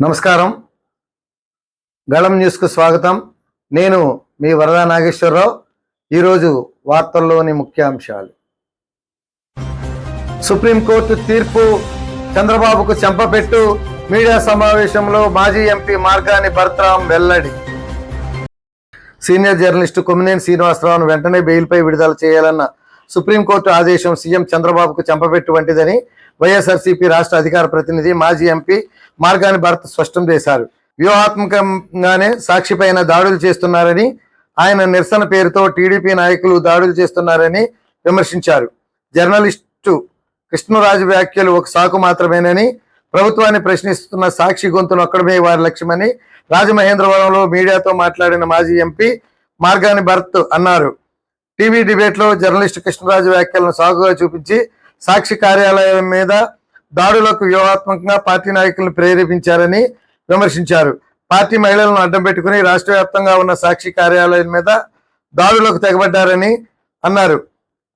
నమస్కారం. గళం న్యూస్కు స్వాగతం. నేను మీ వరదా నాగేశ్వరరావు. ఈరోజు వార్తల్లోని ముఖ్యాంశాలు. సుప్రీంకోర్టు తీర్పు చంద్రబాబుకు చెంపపెట్టు మీడియా సమావేశంలో మాజీ ఎంపీ మార్గాని భర్తరాం వెల్లడి. సీనియర్ జర్నలిస్టు కొమ్మినేని శ్రీనివాసరావును వెంటనే బెయిల్పై విడుదల చేయాలన్న సుప్రీంకోర్టు ఆదేశం సీఎం చంద్రబాబుకు చెంపపెట్టు వంటిదని వైఎస్ఆర్సీపీ రాష్ట్ర అధికార ప్రతినిధి మాజీ ఎంపీ మార్గాన్ని భారత్ స్పష్టం చేశారు. వ్యూహాత్మకంగానే సాక్షిపైన దాడులు చేస్తున్నారని ఆయన నిరసన పేరుతో టీడీపీ నాయకులు దాడులు చేస్తున్నారని విమర్శించారు. జర్నలిస్టు కృష్ణరాజు వ్యాఖ్యలు ఒక సాకు మాత్రమేనని ప్రభుత్వాన్ని ప్రశ్నిస్తున్న సాక్షి గొంతును అక్కడమే వారి లక్ష్యమని రాజమహేంద్రవరంలో మీడియాతో మాట్లాడిన మాజీ ఎంపీ మార్గాని భరత్ అన్నారు. టీవీ డిబేట్లో జర్నలిస్టు కృష్ణరాజు వ్యాఖ్యలను సాగుగా చూపించి సాక్షి కార్యాలయం మీద దాడులకు వ్యూహాత్మకంగా పార్టీ నాయకులను ప్రేరేపించారని విమర్శించారు. పార్టీ మహిళలను అడ్డం పెట్టుకుని రాష్ట్ర వ్యాప్తంగా ఉన్న సాక్షి కార్యాలయం మీద దాడులకు తెగబడ్డారని అన్నారు.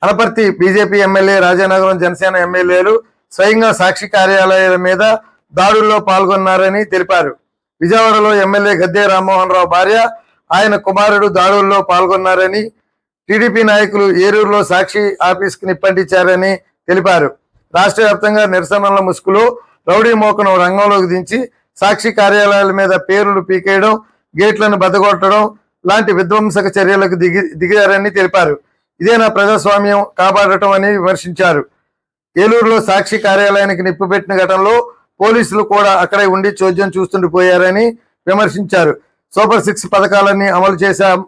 అనపర్తి బీజేపీ ఎమ్మెల్యే రాజానగరం జనసేన ఎమ్మెల్యేలు స్వయంగా సాక్షి కార్యాలయాల మీద దాడుల్లో పాల్గొన్నారని తెలిపారు. విజయవాడలో ఎమ్మెల్యే గద్దే రామ్మోహన్ రావు భార్య ఆయన కుమారుడు దాడుల్లో పాల్గొన్నారని టీడీపీ నాయకులు ఏరూరులో సాక్షి ఆఫీస్కి నిప్పంటించారని తెలిపారు. రాష్ట్ర వ్యాప్తంగా నిరసనల ముసుగులో రౌడీ మోకను రంగంలోకి దించి సాక్షి కార్యాలయాల మీద పేర్లు పీకేయడం గేట్లను బద్దగొట్టడం లాంటి విధ్వంసక చర్యలకు దిగి దిగారని తెలిపారు. ఇదేనా ప్రజాస్వామ్యం కాపాడటం అని విమర్శించారు. ఏలూరులో సాక్షి కార్యాలయానికి నిప్పు పెట్టిన ఘటనలో పోలీసులు కూడా అక్కడే ఉండి చోద్యం చూస్తుండిపోయారని విమర్శించారు. సూపర్ సిక్స్ పథకాలన్నీ అమలు చేశాం.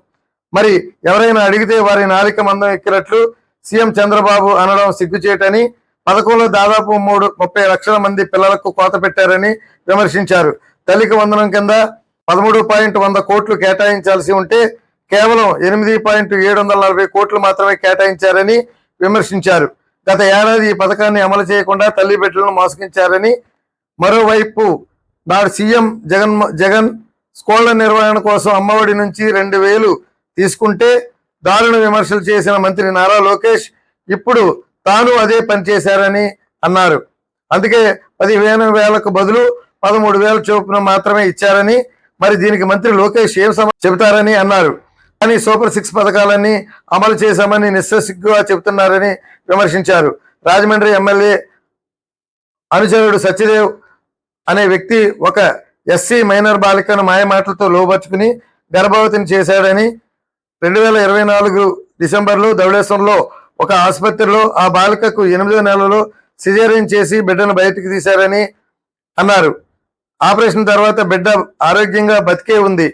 మరి ఎవరైనా అడిగితే వారి నాలిక మందం ఎక్కినట్లు సీఎం చంద్రబాబు అనడం సిగ్గుచేటని పథకంలో దాదాపు మూడు ముప్పై లక్షల మంది పిల్లలకు కోత పెట్టారని విమర్శించారు. తల్లికి వందనం కింద పదమూడు పాయింట్ వంద కోట్లు కేటాయించాల్సి ఉంటే కేవలం ఎనిమిది పాయింట్ ఏడు వందల నలభై కోట్లు మాత్రమే కేటాయించారని విమర్శించారు. గత ఏడాది ఈ పథకాన్ని అమలు చేయకుండా తల్లి బిడ్డలను మోసగించారని మరోవైపు నాడు సీఎం జగన్ జగన్ స్కూళ్ళ నిర్వహణ కోసం అమ్మఒడి నుంచి రెండు వేలు తీసుకుంటే దారుణ విమర్శలు చేసిన మంత్రి నారా లోకేష్ ఇప్పుడు తాను అదే పని చేశారని అన్నారు. అందుకే పదివేల వేలకు బదులు పదమూడు వేల చొప్పున మాత్రమే ఇచ్చారని మరి దీనికి మంత్రి లోకేష్ ఏం చెబుతారని అన్నారు. కానీ సూపర్ సిక్స్ పథకాలన్నీ అమలు చేశామని నిస్ససిగ్గుగా చెబుతున్నారని విమర్శించారు. రాజమండ్రి ఎమ్మెల్యే అనుచరుడు సత్యదేవ్ అనే వ్యక్తి ఒక ఎస్సీ మైనర్ బాలికను మాయమాటలతో లోబర్చుకుని గర్భవతిని చేశాడని రెండు వేల ఇరవై నాలుగు డిసెంబర్లో ధవళేశ్వరంలో ఒక ఆసుపత్రిలో ఆ బాలికకు ఎనిమిదో నెలలో సిజేరియన్ చేసి బిడ్డను బయటికి తీశారని అన్నారు. ఆపరేషన్ తర్వాత బిడ్డ ఆరోగ్యంగా బతికే ఉంది.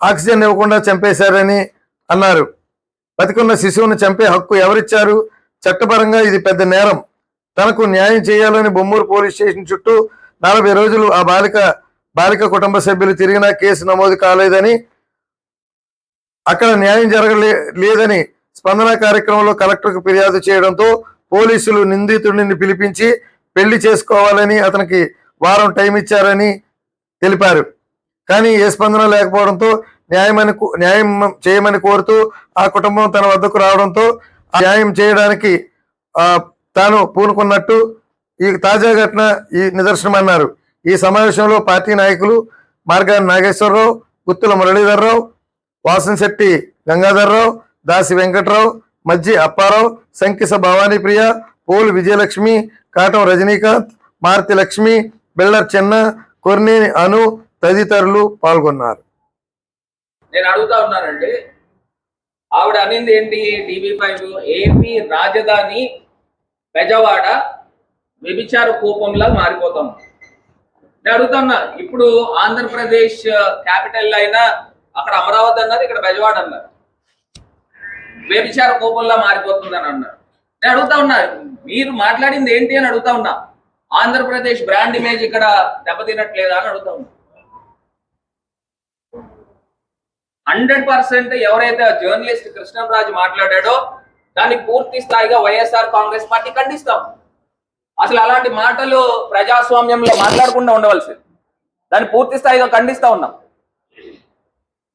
ఆక్సిజన్ ఇవ్వకుండా చంపేశారని అన్నారు. బతికున్న శిశువును చంపే హక్కు ఎవరిచ్చారు? చట్టపరంగా ఇది పెద్ద నేరం. తనకు న్యాయం చేయాలని బొమ్మూరు పోలీస్ స్టేషన్ చుట్టూ నలభై రోజులు ఆ బాలిక బాలిక కుటుంబ సభ్యులు తిరిగినా కేసు నమోదు కాలేదని అక్కడ న్యాయం జరగలే లేదని స్పందన కార్యక్రమంలో కలెక్టర్కు ఫిర్యాదు చేయడంతో పోలీసులు నిందితుడిని పిలిపించి పెళ్ళి చేసుకోవాలని అతనికి వారం టైం ఇచ్చారని తెలిపారు. కానీ ఏ స్పందన లేకపోవడంతో న్యాయమని న్యాయం చేయమని కోరుతూ ఆ కుటుంబం తన వద్దకు రావడంతో ఆ న్యాయం చేయడానికి తాను పూనుకున్నట్టు ఈ తాజా ఘటన ఈ నిదర్శనం అన్నారు. ఈ సమావేశంలో పార్టీ నాయకులు మార్గాని నాగేశ్వరరావు గుత్తుల మురళీధర్రావు వాసంశెట్టి గంగాధర్రావు దాసి వెంకట్రావు మజ్జి అప్పారావు సంకిస భవానీప్రియ పోలు విజయలక్ష్మి కాటం రజనీకాంత్ మారుతి లక్ష్మి బిల్లర్ చెన్న కొర్నేని అను తదితరులు పాల్గొన్నారు. నేను అడుగుతా ఉన్నానండి ఆవిడ అనింది ఏంటి టీవీ ఫైవ్? ఏపీ రాజధాని బెజవాడ వ్యభిచార కూపంలా మారిపోతాం. నేను అడుగుతున్నా ఇప్పుడు ఆంధ్రప్రదేశ్ క్యాపిటల్ అయినా అక్కడ అమరావతి అన్నారు ఇక్కడ బెజవాడ అన్నారు వ్యభిచార కోపంలా మారిపోతుందని అన్నారు. నేను అడుగుతా ఉన్నా మీరు మాట్లాడింది ఏంటి అని అడుగుతా ఉన్నా. ఆంధ్రప్రదేశ్ బ్రాండ్ ఇమేజ్ ఇక్కడ దెబ్బతినట్లేదా అని అడుగుతా ఉన్నా. హండ్రెడ్ పర్సెంట్ ఎవరైతే జర్నలిస్ట్ కృష్ణంరాజు మాట్లాడాడో దాన్ని పూర్తి స్థాయిగా వైఎస్ఆర్ కాంగ్రెస్ పార్టీ ఖండిస్తాం. అసలు అలాంటి మాటలు ప్రజాస్వామ్యంలో మాట్లాడకుండా ఉండవలసింది. దాన్ని పూర్తి స్థాయిగా ఖండిస్తా ఉన్నాం.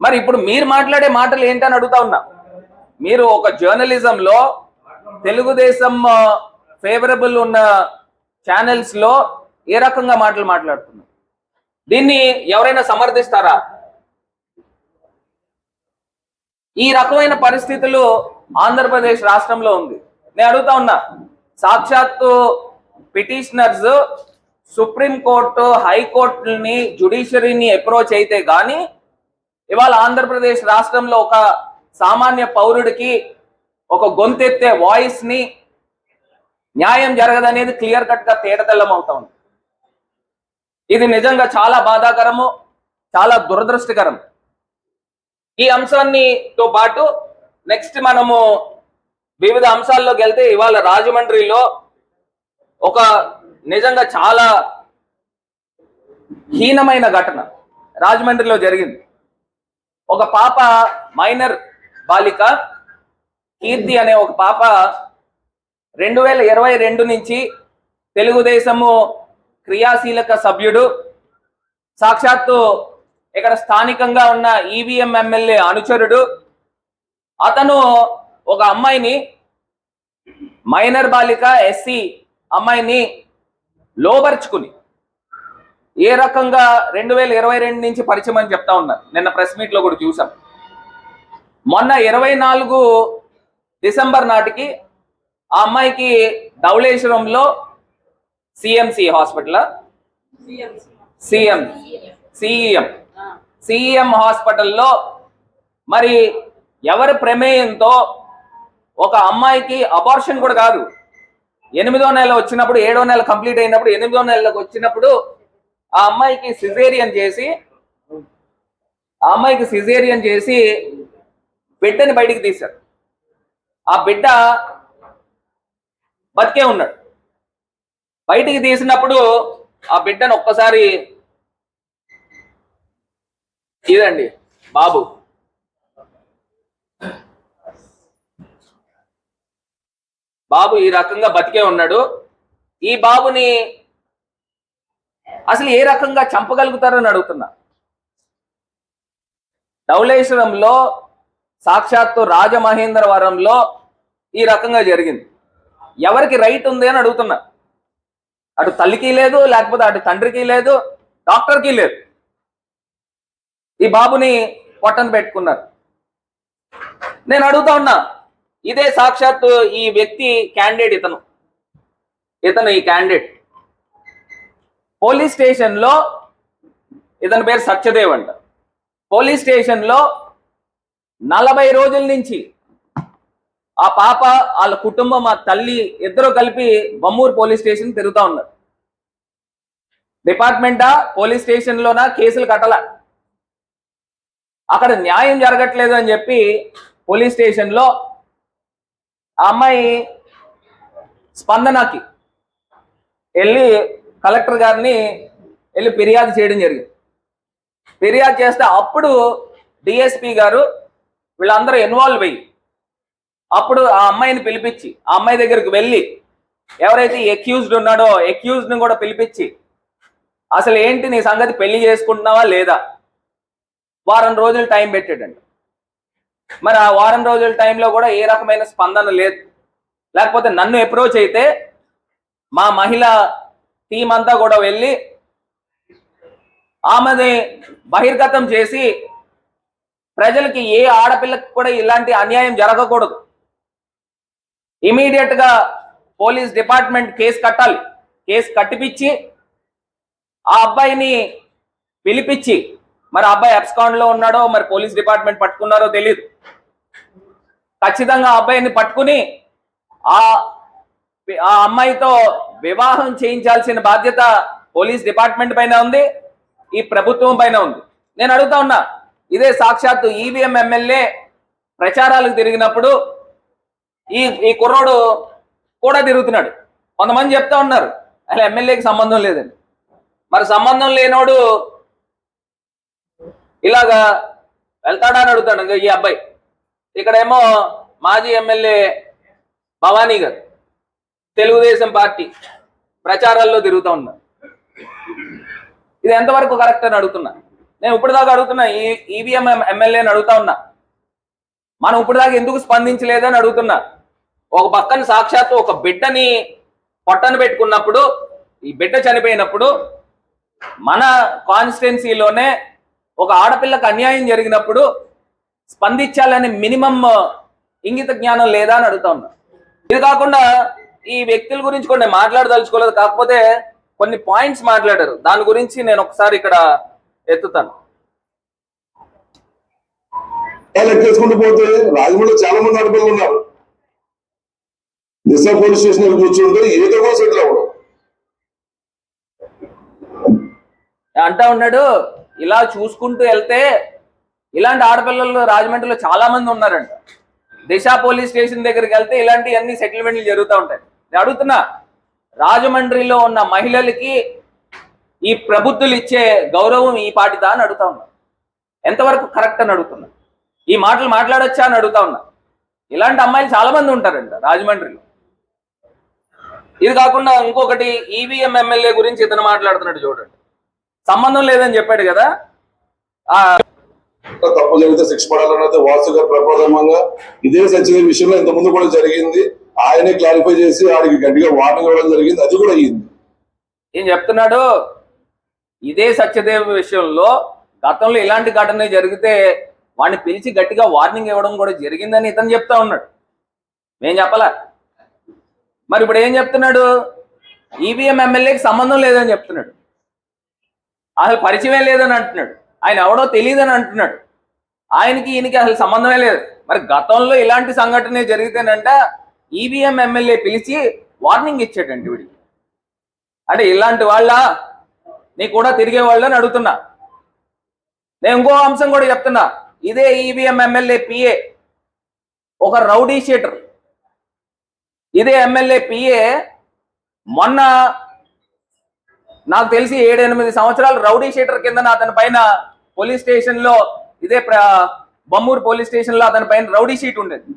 మరి ఇప్పుడు మీరు మాట్లాడే మాటలు ఏంటని అడుగుతా ఉన్నా. మీరు ఒక జర్నలిజంలో తెలుగుదేశం ఫేవరబుల్ ఉన్న ఛానల్స్లో ఏ రకంగా మాటలు మాట్లాడుతున్నారు? దీన్ని ఎవరైనా సమర్థిస్తారా? ఈ రకమైన పరిస్థితులు ఆంధ్రప్రదేశ్ రాష్ట్రంలో ఉంది. నేను అడుగుతా ఉన్నా సాక్షాత్తు పిటిషనర్స్ సుప్రీం కోర్టు హైకోర్టుని జుడిషియరీని అప్రోచ్ అయితే కానీ ఇవాళ ఆంధ్రప్రదేశ్ రాష్ట్రంలో ఒక సామాన్య పౌరుడికి ఒక గొంతెత్తే వాయిస్ని న్యాయం జరగదనేది క్లియర్ కట్గా తేటతెల్లం అవుతా ఉంది ఇది నిజంగా చాలా బాధాకరము చాలా దురదృష్టకరం. ఈ అంశాన్ని తో పాటు నెక్స్ట్ మనము వివిధ అంశాల్లోకి వెళ్తే ఇవాళ రాజమండ్రిలో ఒక నిజంగా చాలా హీనమైన ఘటన రాజమండ్రిలో జరిగింది. ఒక పాప మైనర్ బాలిక కీర్తి అనే ఒక పాప రెండు వేల ఇరవై రెండు నుంచి తెలుగుదేశము క్రియాశీలక సభ్యుడు సాక్షాత్తు ఇక్కడ స్థానికంగా ఉన్న ఈవీఎం ఎమ్మెల్యే అనుచరుడు. అతను ఒక అమ్మాయిని మైనర్ బాలిక ఎస్సీ అమ్మాయిని లోబర్చుకుని ఏ రకంగా రెండు వేల ఇరవై రెండు నుంచి పరిచయం అని చెప్తా ఉన్నారు. నిన్న ప్రెస్ మీట్లో కూడా చూసాం. మొన్న ఇరవై నాలుగు డిసెంబర్ నాటికి ఆ అమ్మాయికి ధవళేశ్వరంలో CMC hospital? CM. CEM CEM హాస్పిటల్లో మరి ఎవరి ప్రమేయంతో ఒక అమ్మాయికి అబార్షన్ కూడా కాదు. ఎనిమిదో నెల వచ్చినప్పుడు ఏడో నెల కంప్లీట్ అయినప్పుడు ఎనిమిదో నెలలకు వచ్చినప్పుడు ఆ అమ్మాయికి సిజేరియన్ చేసి ఆ అమ్మాయికి సిజేరియన్ చేసి బిడ్డని బయటికి తీశాడు ఆ బిడ్డ బతికే ఉన్నాడు. బయటికి తీసినప్పుడు ఆ బిడ్డను ఒక్కసారి ఇదండి బాబు. బాబు ఈ రకంగా బతికే ఉన్నాడు. ఈ బాబుని అసలు ఏ రకంగా చంపగలుగుతారని అడుగుతున్నా. ధవళేశ్వరంలో సాక్షాత్తు రాజమహేంద్రవరంలో ఈ రకంగా జరిగింది. ఎవరికి రైట్ ఉంది అని అడుగుతున్నా. అటు తల్లికి లేదు లేకపోతే అటు తండ్రికి లేదు డాక్టర్కి లేదు. ఈ బాబుని పొట్టను పెట్టుకున్నారు. నేను అడుగుతా ఉన్నా ఇదే సాక్షాత్తు ఈ వ్యక్తి క్యాండిడేట్ ఇతను. ఇతను ఈ క్యాండిడేట్ పోలీస్ స్టేషన్లో ఇతని పేరు సత్యదేవ్ అంట. పోలీస్ స్టేషన్లో నలభై రోజుల నుంచి ఆ పాప వాళ్ళ కుటుంబం ఆ తల్లి ఇద్దరు కలిపి బొమ్మూరు పోలీస్ స్టేషన్ తిరుగుతా ఉన్నారు. డిపార్ట్మెంటా పోలీస్ స్టేషన్లోనా? కేసులు కట్టల. అక్కడ న్యాయం జరగట్లేదు అని చెప్పి పోలీస్ స్టేషన్లో ఆ అమ్మాయి స్పందనకి వెళ్ళి కలెక్టర్ గారిని వెళ్ళి ఫిర్యాదు చేయడం జరిగింది. ఫిర్యాదు చేస్తే అప్పుడు డిఎస్పి గారు వీళ్ళందరూ ఇన్వాల్వ్ అయ్యి. అప్పుడు ఆ అమ్మాయిని పిలిపించి ఆ అమ్మాయి దగ్గరికి వెళ్ళి ఎవరైతే ఎక్యూజ్డ్ ఉన్నాడో ఎక్యూజ్డ్ని కూడా పిలిపించి అసలు ఏంటి నీ సంగతి? పెళ్ళి చేసుకుంటున్నావా లేదా? వారం రోజులు టైం పెట్టాడండి మరి ఆ వారం రోజుల టైంలో కూడా ఏ రకమైన స్పందన లేదు. లేకపోతే నన్ను అప్రోచ్ అయితే మా మహిళ టీం అంతా కూడా వెళ్ళి ఆమెని బహిర్గతం చేసి ప్రజలకి ఏ ఆడపిల్లకి కూడా ఇలాంటి అన్యాయం జరగకూడదు. ఇమీడియట్గా పోలీస్ డిపార్ట్మెంట్ కేసు కట్టాలి. కేసు కట్టిపిచ్చి ఆ అబ్బాయిని పిలిపించి మరి అబ్బాయి అబ్స్కాండ్లో ఉన్నాడో మరి పోలీస్ డిపార్ట్మెంట్ పట్టుకున్నారో తెలియదు ఖచ్చితంగా అబ్బాయిని పట్టుకుని ఆ ఆ అమ్మాయితో వివాహం చేయించాల్సిన బాధ్యత పోలీస్ డిపార్ట్మెంట్ పైన ఉంది ఈ ప్రభుత్వం పైన ఉంది. నేను అడుగుతా ఉన్నా ఇదే సాక్షాత్తు ఈవీఎం ఎమ్మెల్యే ప్రచారాలకు తిరిగినప్పుడు ఈ ఈ కుర్రోడు కూడా తిరుగుతున్నాడు. కొంతమంది చెప్తా ఉన్నారు అసలు ఎమ్మెల్యేకి సంబంధం లేదని. మరి సంబంధం లేనోడు ఇలాగా వెళ్తాడా అని అడుగుతాడు ఈ అబ్బాయి. ఇక్కడేమో మాజీ ఎమ్మెల్యే భవానీ గారు తెలుగుదేశం పార్టీ ప్రచారాల్లో తిరుగుతూ ఉన్నారు. ఇది ఎంతవరకు కరెక్ట్ అని అడుగుతున్నా. నేను ఇప్పుడు దాకా అడుగుతున్నా ఈ ఈవీఎం ఎమ్మెల్యేని అడుగుతా ఉన్నా. మనం ఇప్పుడు దాకా ఎందుకు స్పందించలేదని అడుగుతున్నా. ఒక పక్కన సాక్షాత్తు ఒక బిడ్డని పొట్టను పెట్టుకున్నప్పుడు ఈ బిడ్డ చనిపోయినప్పుడు మన కాన్స్టిట్యున్సీలోనే ఒక ఆడపిల్లకు అన్యాయం జరిగినప్పుడు స్పందించాలనే మినిమం ఇంగిత జ్ఞానం లేదా అని అడుగుతా ఉన్నా. ఇది కాకుండా ఈ వ్యక్తుల గురించి కొన్ని మాట్లాడదలుచుకోలేదు. కాకపోతే కొన్ని పాయింట్స్ మాట్లాడారు. దాని గురించి నేను ఒకసారి ఇక్కడ ఎత్తుతాను. లెక్కేసుకుంటూ పోతే రాజమండ్రిలో చాలా మంది ఆడపిల్లలు ఉన్నారు. దిశ పోలీస్ స్టేషన్ కూర్చుంటే ఏదో కూడా సెటిల్ అవ్వడం. అంటా ఉన్నాడు ఇలా చూసుకుంటూ వెళ్తే ఇలాంటి ఆడపిల్లలు రాజమండ్రిలో చాలా మంది ఉన్నారంట. దిశ పోలీస్ స్టేషన్ దగ్గరికి వెళ్తే ఇలాంటి అన్ని సెటిల్మెంట్లు జరుగుతూ ఉంటాయి. నేను అడుగుతున్నా రాజమండ్రిలో ఉన్న మహిళలకి ఈ ప్రభుత్వాలు ఇచ్చే గౌరవం ఈ పాటిదా అని అడుగుతా ఉన్నా. ఎంతవరకు కరెక్ట్ అని అడుగుతున్నా. ఈ మాటలు మాట్లాడొచ్చా అని అడుగుతా ఉన్నా. ఇలాంటి అమ్మాయిలు చాలా మంది ఉంటారంట రాజమండ్రిలో. ఇది కాకుండా ఇంకొకటి ఈవీఎం ఎమ్మెల్యే గురించి ఇతను మాట్లాడుతున్నాడు చూడండి. సంబంధం లేదని చెప్పాడు కదా. ఆ తప్పు జరిగితే శిక్ష పడాలన్నది వాసు గారు ప్రప్రథమంగా ఇదే సచివ విషయంలో ఇంత ముందు కూడా జరిగింది. ఆయనే క్లారిఫై చేసి ఆడికి గట్టిగా వార్నింగ్ ఇవ్వడం జరిగింది. అది కూడా అయ్యింది. ఏం చెప్తున్నాడు? ఇదే సత్యదేవ్ విషయంలో గతంలో ఇలాంటి ఘటన జరిగితే వాడిని పిలిచి గట్టిగా వార్నింగ్ ఇవ్వడం కూడా జరిగిందని ఇతను చెప్తా ఉన్నాడు. మేం చెప్పలా? మరి ఇప్పుడు ఏం చెప్తున్నాడు? ఈవీఎం ఎమ్మెల్యేకి సంబంధం లేదని చెప్తున్నాడు. అసలు పరిచయమే లేదని అంటున్నాడు. ఆయన ఎవడో తెలియదని అంటున్నాడు. ఆయనకి ఈయనకి అసలు సంబంధమే లేదు. మరి గతంలో ఇలాంటి సంఘటన జరిగితేనంట ఈవీఎం ఎమ్మెల్యే పిలిచి వార్నింగ్ ఇచ్చాడండి వీడికి. అంటే ఇలాంటి వాళ్ళ నీ కూడా తిరిగే వాళ్ళని అడుగుతున్నా. నేను ఇంకో అంశం కూడా చెప్తున్నా. ఇదే ఈవీఎం ఎమ్మెల్యే పిఏ ఒక రౌడీ షీటర్. ఇదే ఎమ్మెల్యే పిఏ మొన్న నాకు తెలిసి ఏడు ఎనిమిది సంవత్సరాలు రౌడీ షీటర్ కింద అతని పైన పోలీస్ స్టేషన్లో ఇదే బొమ్మూరు పోలీస్ స్టేషన్లో అతని పైన రౌడీ షీట్ ఉండేది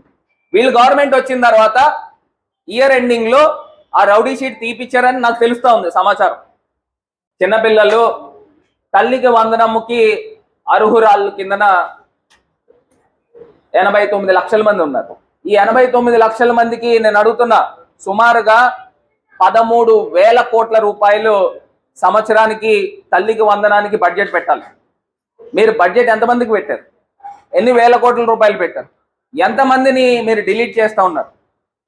వీళ్ళు గవర్నమెంట్ వచ్చిన తర్వాత ఇయర్ ఎండింగ్లో ఆ రౌడీ షీట్ తీపిచ్చారని నాకు తెలుస్తూ ఉంది సమాచారం. చిన్నపిల్లలు తల్లికి వందనముకి అర్హురాళ్ళు కిందన ఎనభై తొమ్మిది లక్షల మంది ఉన్నారు. ఈ ఎనభై తొమ్మిది లక్షల మందికి నేను అడుగుతున్నా సుమారుగా పదమూడు వేల కోట్ల రూపాయలు సంవత్సరానికి తల్లికి వందనానికి బడ్జెట్ పెట్టాలి. మీరు బడ్జెట్ ఎంతమందికి పెట్టారు? ఎన్ని వేల కోట్ల రూపాయలు పెట్టారు? ఎంతమందిని మీరు డిలీట్ చేస్తూ ఉన్నారు?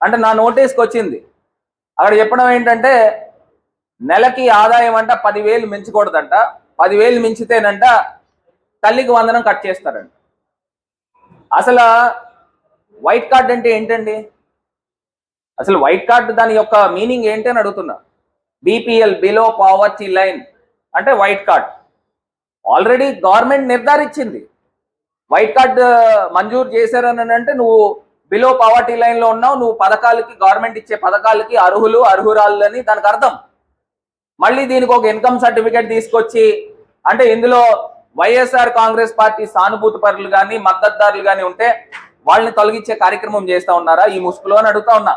అంటే నా నోటీస్కి వచ్చింది. అక్కడ చెప్పడం ఏంటంటే నెలకి ఆదాయం అంట పదివేలు మించకూడదంట. పదివేలు మించితేనంట తల్లికి వందనం కట్ చేస్తారంట. అసలు వైట్ కార్డ్ అంటే ఏంటండి? అసలు వైట్ కార్డ్ దాని యొక్క మీనింగ్ ఏంటి అని అడుగుతున్నా. BPL below poverty line white white card. Already government నిర్ధారించింది. వైట్ కార్డ్ మంజూరు చేశారని అంటే నువ్వు బిలో పావర్టీ లైన్లో ఉన్నావు నువ్వు పథకాలకి గవర్నమెంట్ ఇచ్చే పథకాలకి అర్హులు అర్హురాలు అని దానికి అర్థం. మళ్ళీ దీనికి ఒక ఇన్కమ్ సర్టిఫికేట్ తీసుకొచ్చి అంటే ఇందులో వైఎస్ఆర్ కాంగ్రెస్ పార్టీ సానుభూతి పరులు కానీ మద్దతుదారులు కానీ ఉంటే వాళ్ళని తొలగించే కార్యక్రమం చేస్తా ఉన్నారా? ఈ ముసుగులో అని అడుగుతా ఉన్నా.